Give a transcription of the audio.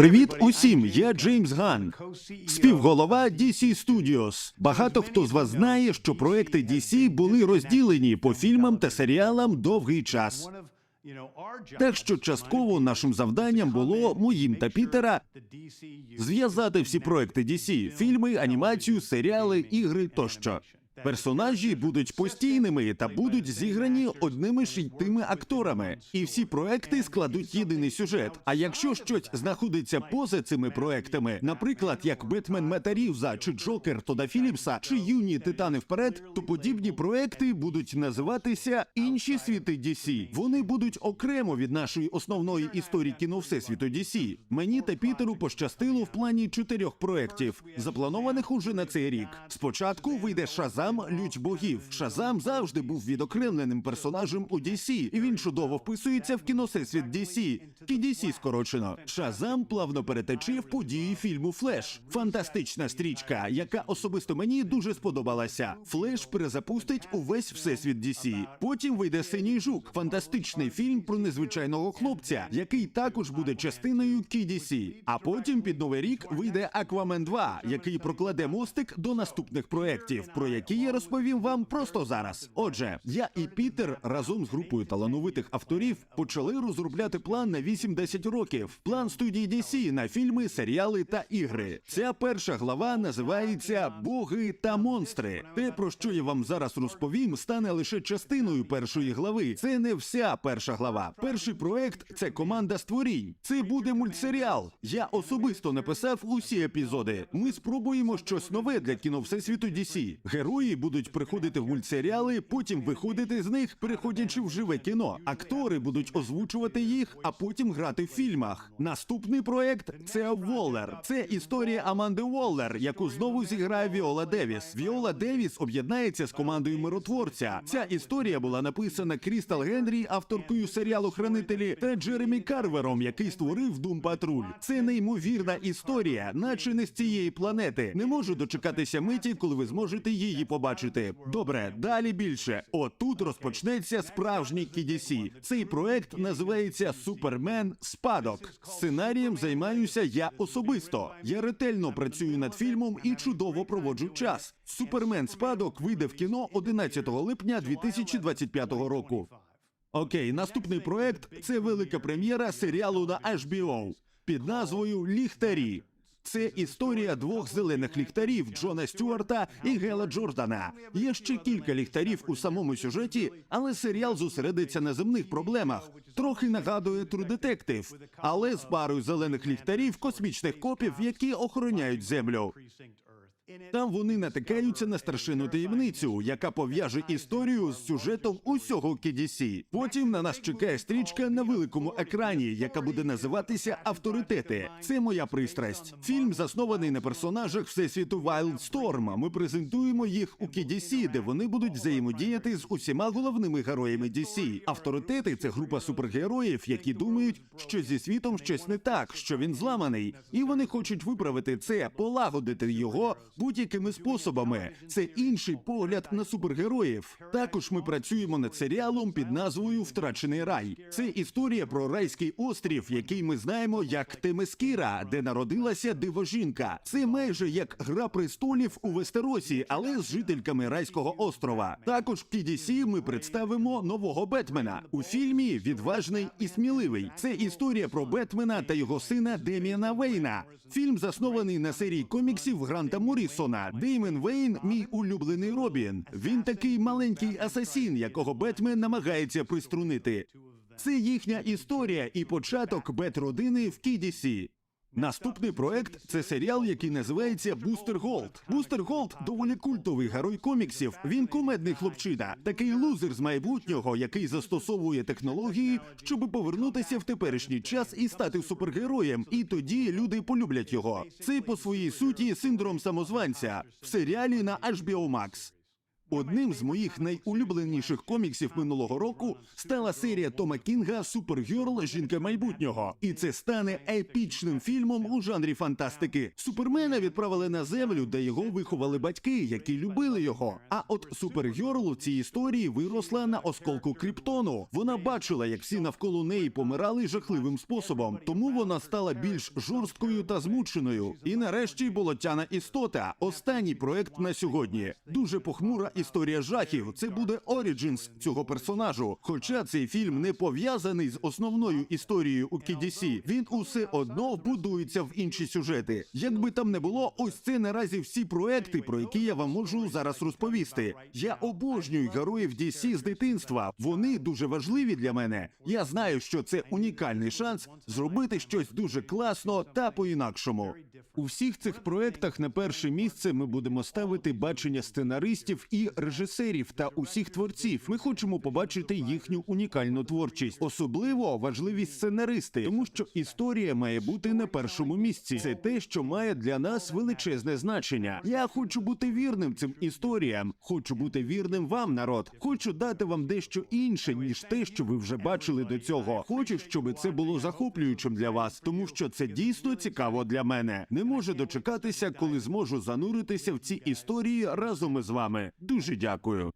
Привіт усім! Я Джеймс Ган, співголова DC Studios. Багато хто з вас знає, що проекти DC були розділені по фільмам та серіалам довгий час. Так що частково нашим завданням було моїм та Пітера зв'язати всі проекти DC – фільми, анімацію, серіали, ігри тощо. Персонажі будуть постійними та будуть зіграні одними ж й тими акторами, і всі проекти складуть єдиний сюжет. А якщо щось знаходиться поза цими проектами, наприклад, як Бетмен Мета Рівза чи Джокер Тода Філіпса, чи юні титани вперед, то подібні проекти будуть називатися інші світи DC. Вони будуть окремо від нашої основної історії кіно всесвіту DC. Мені та Пітеру пощастило в плані чотирьох проєктів, запланованих уже на цей рік. Спочатку вийде Шазам Лють богів. Шазам завжди був відокремленим персонажем у DC, і він чудово вписується в кіносесвіт DC. KDC скорочено. Шазам плавно перетече в події фільму Флеш. Фантастична стрічка, яка особисто мені дуже сподобалася. Флеш перезапустить увесь всесвіт DC. Потім вийде Синій жук, фантастичний фільм про незвичайного хлопця, який також буде частиною KDC. А потім під новий рік вийде Аквамен 2, який прокладе мостик до наступних проєктів, про які я розповім вам просто зараз. Отже, я і Пітер разом з групою талановитих авторів почали розробляти план на 8-10 років. План студії DC на фільми, серіали та ігри. Ця перша глава називається Боги та монстри. Те, про що я вам зараз розповім, стане лише частиною першої глави. Це не вся перша глава. Перший проект це команда створінь. Це буде мультсеріал. Я особисто написав усі епізоди. Ми спробуємо щось нове для кіно всесвіту DC. Герої будуть приходити в мультсеріали, потім виходити з них, переходячи в живе кіно. Актори будуть озвучувати їх, а потім грати в фільмах. Наступний проект це Воллер. Це історія Аманди Воллер, яку знову зіграє Віола Девіс. Віола Девіс об'єднається з командою миротворця. Ця історія була написана Крістал Генрі, авторкою серіалу Хранителі, та Джеремі Карвером, який створив Дум Патруль. Це неймовірна історія, наче не з цієї планети. Не можу дочекатися миті, коли ви зможете її побачити. Добре, далі більше. Отут розпочнеться справжній KDC. Цей проект називається Супермен Спадок. Сценарієм займаюся я особисто. Я ретельно працюю над фільмом і чудово проводжу час. Супермен Спадок вийде в кіно 11 липня 2025 року. Окей, наступний проект це велика прем'єра серіалу на HBO під назвою Ліхтарі. Це історія двох зелених ліхтарів Джона Стюарта і Гела Джордана. Є ще кілька ліхтарів у самому сюжеті, але серіал зосередиться на земних проблемах. Трохи нагадує True Detective, але з парою зелених ліхтарів, космічних копів, які охороняють землю. Там вони натикаються на страшенну таємницю, яка пов'яже історію з сюжетом усього KDC. Потім на нас чекає стрічка на великому екрані, яка буде називатися Авторитети. Це моя пристрасть. Фільм заснований на персонажах всесвіту Wildstorm. Ми презентуємо їх у KDC, де вони будуть взаємодіяти з усіма головними героями DC. Авторитети це група супергероїв, які думають, що зі світом щось не так, що він зламаний, і вони хочуть виправити це, полагодити його будь-якими способами. Це інший погляд на супергероїв. Також ми працюємо над серіалом під назвою Втрачений рай. Це історія про райський острів, який ми знаємо як Темескіра, де народилася дивожінка. Це майже як гра престолів у Вестеросі, але з жительками райського острова. Також в PDC ми представимо нового Бетмена у фільмі Відважний і сміливий. Це історія про Бетмена та його сина Деміана Вейна. Фільм заснований на серії коміксів Гранта Моррісона. Деймен Вейн, мій улюблений Робін. Він такий маленький асасін, якого Бетмен намагається приструнити. Це їхня історія і початок Бет-родини в KDC. Наступний проект це серіал, який називається Бустер Голд. Бустер Голд доволі культовий герой коміксів. Він кумедний хлопчина, такий лузер з майбутнього, який застосовує технології, щоб повернутися в теперішній час і стати супергероєм. І тоді люди полюблять його. Це по своїй суті синдром самозванця в серіалі на HBO Max. Одним з моїх найулюбленіших коміксів минулого року стала серія Тома Кінга Супергерл Жінка майбутнього, і це стане епічним фільмом у жанрі фантастики. Супермена відправили на землю, де його виховали батьки, які любили його. А от Супергерл у цій історії виросла на осколку Кріптону. Вона бачила, як всі навколо неї помирали жахливим способом, тому вона стала більш жорсткою та змученою. І нарешті болотяна істота. Останній проект на сьогодні. Дуже похмура історія жахів. Це буде Origins цього персонажу. Хоча цей фільм не пов'язаний з основною історією у KDC, він усе одно вбудується в інші сюжети. Якби там не було, ось це наразі всі проекти, про які я вам можу зараз розповісти. Я обожнюю героїв DC з дитинства. Вони дуже важливі для мене. Я знаю, що це унікальний шанс зробити щось дуже класно та по-інакшому. У всіх цих проектах на перше місце ми будемо ставити бачення сценаристів і режисерів та усіх творців. Ми хочемо побачити їхню унікальну творчість, особливо важливі сценаристи, тому що історія має бути на першому місці. Це те, що має для нас величезне значення. Я хочу бути вірним цим історіям. Хочу бути вірним вам, народ. Хочу дати вам дещо інше, ніж те, що ви вже бачили до цього. Хочу, щоб це було захоплюючим для вас, тому що це дійсно цікаво для мене. Не можу дочекатися, коли зможу зануритися в ці історії разом із вами. Дуже дякую.